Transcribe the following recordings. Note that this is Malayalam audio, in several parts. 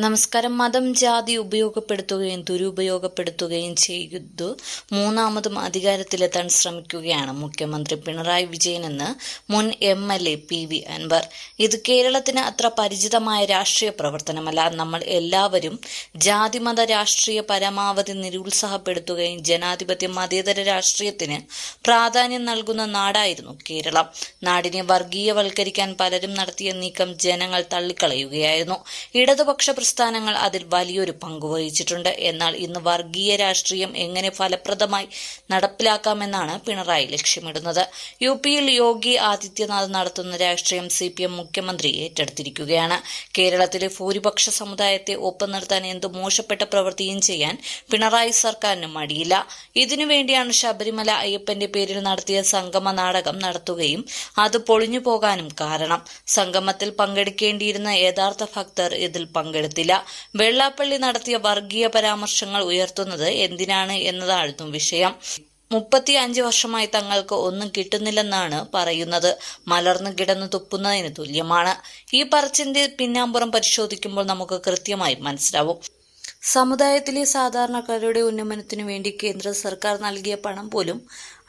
നമസ്കാരം. മതം ജാതി ഉപയോഗപ്പെടുത്തുകയും ദുരുപയോഗപ്പെടുത്തുകയും ചെയ്തു. മൂന്നാമതും അധികാരത്തിലെത്താൻ ശ്രമിക്കുകയാണ് മുഖ്യമന്ത്രി പിണറായി വിജയൻ എന്ന് മുൻ M L A P V Anvar. ഇത് കേരളത്തിന് അത്ര പരിചിതമായ രാഷ്ട്രീയ പ്രവർത്തനമല്ല. നമ്മൾ എല്ലാവരും ജാതിമത രാഷ്ട്രീയ പരമാവധി നിരുത്സാഹപ്പെടുത്തുകയും ജനാധിപത്യ മതേതര രാഷ്ട്രീയത്തിന് പ്രാധാന്യം നൽകുന്ന നാടായിരുന്നു കേരളം. നാടിനെ വർഗീയവൽക്കരിക്കാൻ പലരും നടത്തിയ നീക്കം ജനങ്ങൾ തള്ളിക്കളയുകയായിരുന്നു. ഇടതുപക്ഷ പ്രസ്ഥാനങ്ങൾ അതിൽ വലിയൊരു പങ്കുവഹിച്ചിട്ടുണ്ട് എന്നാൽ ഇന്ന് വർഗീയ രാഷ്ട്രീയം എങ്ങനെ ഫലപ്രദമായി നടപ്പിലാക്കാമെന്നാണ് പിണറായി ലക്ഷ്യമിടുന്നത്. യു പിയിൽ യോഗി ആദിത്യനാഥ് നടത്തുന്ന രാഷ്ട്രീയം സി പി എം മുഖ്യമന്ത്രി ഏറ്റെടുത്തിരിക്കുകയാണ്. കേരളത്തിലെ ഭൂരിപക്ഷ സമുദായത്തെ ഒപ്പം നിർത്താൻ എന്ത് മോശപ്പെട്ട പ്രവൃത്തിയും ചെയ്യാൻ പിണറായി സർക്കാരിന് മടിയില്ല. ഇതിനുവേണ്ടിയാണ് ശബരിമല അയ്യപ്പന്റെ പേരിൽ നടത്തിയ സംഗമ നാടകം നടത്തുകയും അത് പൊളിഞ്ഞു പോകാനും കാരണം. സംഗമത്തിൽ പങ്കെടുക്കേണ്ടിയിരുന്ന യഥാർത്ഥ ഭക്തർ ഇതിൽ പങ്കെടുത്തില്ല വെള്ളാപ്പള്ളി നടത്തിയ വർഗീയ പരാമർശങ്ങൾ ഉയർത്തുന്നത് എന്തിനാണ് എന്നതായിരുന്നു വിഷയം. മുപ്പത്തി അഞ്ച് വർഷമായി തങ്ങൾക്ക് ഒന്നും കിട്ടുന്നില്ലെന്നാണ് പറയുന്നത്. മലർന്നു കിടന്ന് തുപ്പുന്നതിന് തുല്യമാണ്. ഈ പറച്ചിന്റെ പിന്നാമ്പുറം പരിശോധിക്കുമ്പോൾ നമുക്ക് കൃത്യമായി മനസ്സിലാവും. സമുദായത്തിലെ സാധാരണക്കാരുടെ ഉന്നമനത്തിനു വേണ്ടി കേന്ദ്ര സർക്കാർ നൽകിയ പണം പോലും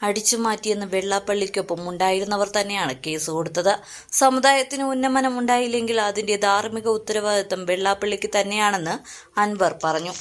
അടിച്ചു മാറ്റിയെന്ന് വെള്ളാപ്പള്ളിക്കൊപ്പം ഉണ്ടായിരുന്നവർ തന്നെയാണ് കേസ് കൊടുത്തത്. സമുദായത്തിന് ഉന്നമനം ഉണ്ടായില്ലെങ്കിൽ അതിന്റെ ധാർമ്മിക ഉത്തരവാദിത്തം വെള്ളാപ്പള്ളിക്ക് തന്നെയാണെന്ന് അൻവർ പറഞ്ഞു.